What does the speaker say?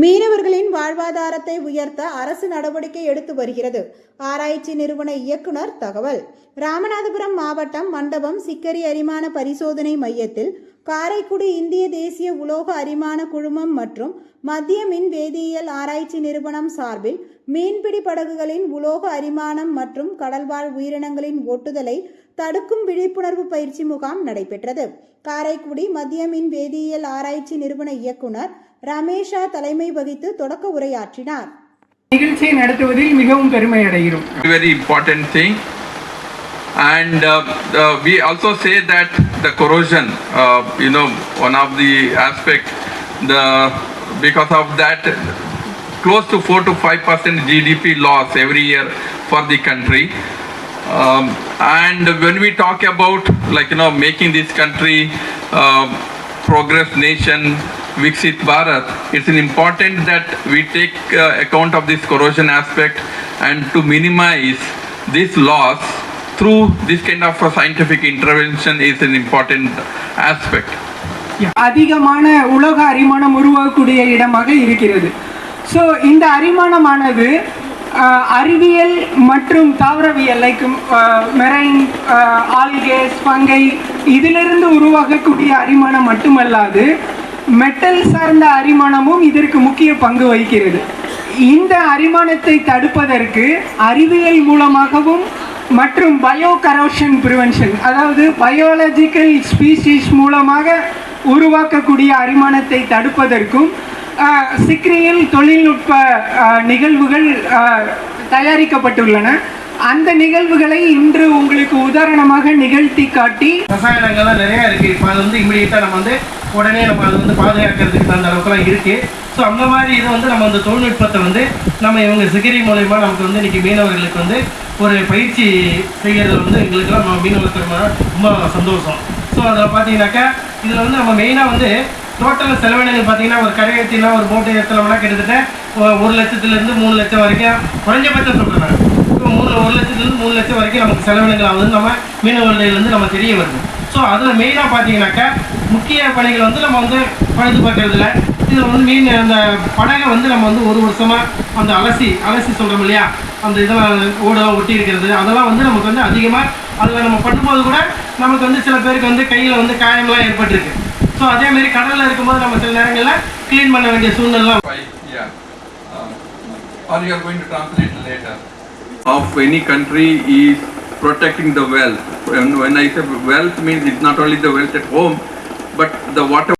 மீனவர்களின் வாழ்வாதாரத்தை உயர்த்த அரசு நடவடிக்கை எடுத்து வருகிறது. ஆராய்ச்சி நிறுவன இயக்குனர் தகவல். ராமநாதபுரம் மாவட்டம் மண்டபம் சிக்கரி அரிமான பரிசோதனை மையத்தில் காரைக்குடி இந்திய தேசிய உலோக அரிமான குழுமம் மற்றும் மத்திய மின் வேதியியல் ஆராய்ச்சி நிறுவனம் சார்பில் மீன்பிடி படகுகளின் உலோக அரிமானம் மற்றும் கடல்வாழ் உயிரினங்களின் ஒட்டுதலை தடுக்கும் விழிப்புணர்வு பயிற்சி முகாம் நடைபெற்றது காரைக்குடி மத்திய மின் வேதியியல் ஆராய்ச்சி நிறுவன இயக்குனர் ரமேஷா தலைமை வகித்து தொடக்க உரையாற்றினார் நிகழ்ச்சியை நடத்துவதில் மிகவும் பெருமை அடைகிறோம் very important thing and uh, uh, we also say that the corrosion uh, you know one of the aspect the because of that close to 4 to 5 percent gdp loss every year for the country um, and when we talk about like you know making this country uh, progress nation Viksit Bharat, it's an important that we take uh, account of this corrosion aspect and to minimize this loss through this kind of a scientific intervention is an important aspect. அதிகமான உலக அரிமானம் உருவாகக்கூடிய இடமாக இருக்கிறது so இந்த அரிமானமானது அஹ், அறிவியல் மற்றும் தாவரவியல் like marine algae பங்கை இதிலிருந்து உருவாகக்கூடிய அரிமானம் மட்டுமல்லாது மெட்டல் சார்ந்த அரிமானமும் இதற்கு முக்கிய பங்கு வகிக்கிறது. இந்த அரிமானத்தை தடுப்பதற்கு அறிவியல் மூலமாகவும் மற்றும் பயோ கரோஷன் ப்ரிவென்ஷன் அதாவது பயாலஜிக்கல் ஸ்பீசிஸ் மூலமாக உருவாக்கக்கூடிய அரிமானத்தை தடுப்பதற்கும் சிக்ரியில் தொழில்நுட்ப நிகழ்வுகள் தயாரிக்கப்பட்டுள்ளன. அந்த நிகழ்வுகளை இன்று உங்களுக்கு உதாரணமாக நிகழ்த்தி காட்டி ரசாயனங்கள்லாம் நிறையா இருக்குது இப்போ அது வந்து இமீடியட்டாக நம்ம வந்து உடனே நம்ம அது வந்து பாதுகாக்கிறதுக்கு தகுந்த அளவுக்குலாம் இருக்குது ஸோ அந்த மாதிரி இது வந்து நம்ம அந்த தொழில்நுட்பத்தை வந்து நம்ம இவங்க சிகிரி மூலயமா நமக்கு வந்து இன்றைக்கி மீனவர்களுக்கு வந்து ஒரு பயிற்சி செய்கிறது வந்து எங்களுக்கெல்லாம் நம்ம மீனவர்கள் ரொம்ப சந்தோஷம். ஸோ அதில் பார்த்தீங்கன்னாக்கா இதில் வந்து நம்ம மெயினாக வந்து டோட்டல் செலவினங்கள் பார்த்தீங்கன்னா ஒரு கரை ஏற்றினா ஒரு போட்டு ஏற்றலம்னா கிட்டத்தட்ட ஒரு லட்சத்துலேருந்து மூணு லட்சம் வரைக்கும் குறைஞ்சபட்சம் சொல்கிறேன் இப்போ மூணு ஒரு லட்சத்துலேருந்து மூணு லட்சம் வரைக்கும் நமக்கு செலவினங்கள் ஆகுது நம்ம மீனவர்கள்லேருந்து நம்ம தெரிய வருது. ஸோ அதில் மெயினாக பார்த்தீங்கன்னாக்கா முக்கிய பணிகள் வந்து நம்ம வந்து பழுது பார்க்கறதுல இதில் வந்து மீன் அந்த படகை வந்து நம்ம வந்து ஒரு வருஷமாக அந்த அலசி அலசி சொல்கிறோம் இல்லையா? அந்த இதெல்லாம் ஓடெல்லாம் ஒட்டி இருக்கிறது அதெல்லாம் வந்து நமக்கு வந்து அதிகமாக அதில் நம்ம பண்ணும்போது கூட நமக்கு வந்து சில பேருக்கு வந்து கையில் வந்து காயம்லாம் ஏற்பட்டிருக்கு. ஸோ அதே மாதிரி கடலில் இருக்கும்போது நம்ம சில நேரங்களில் க்ளீன் பண்ண வேண்டிய சூழ்நிலை Yeah. Um, or you are going to translate later. Of any country is protecting the wealth. When, when I say wealth means it's not only the wealth at home, but the water.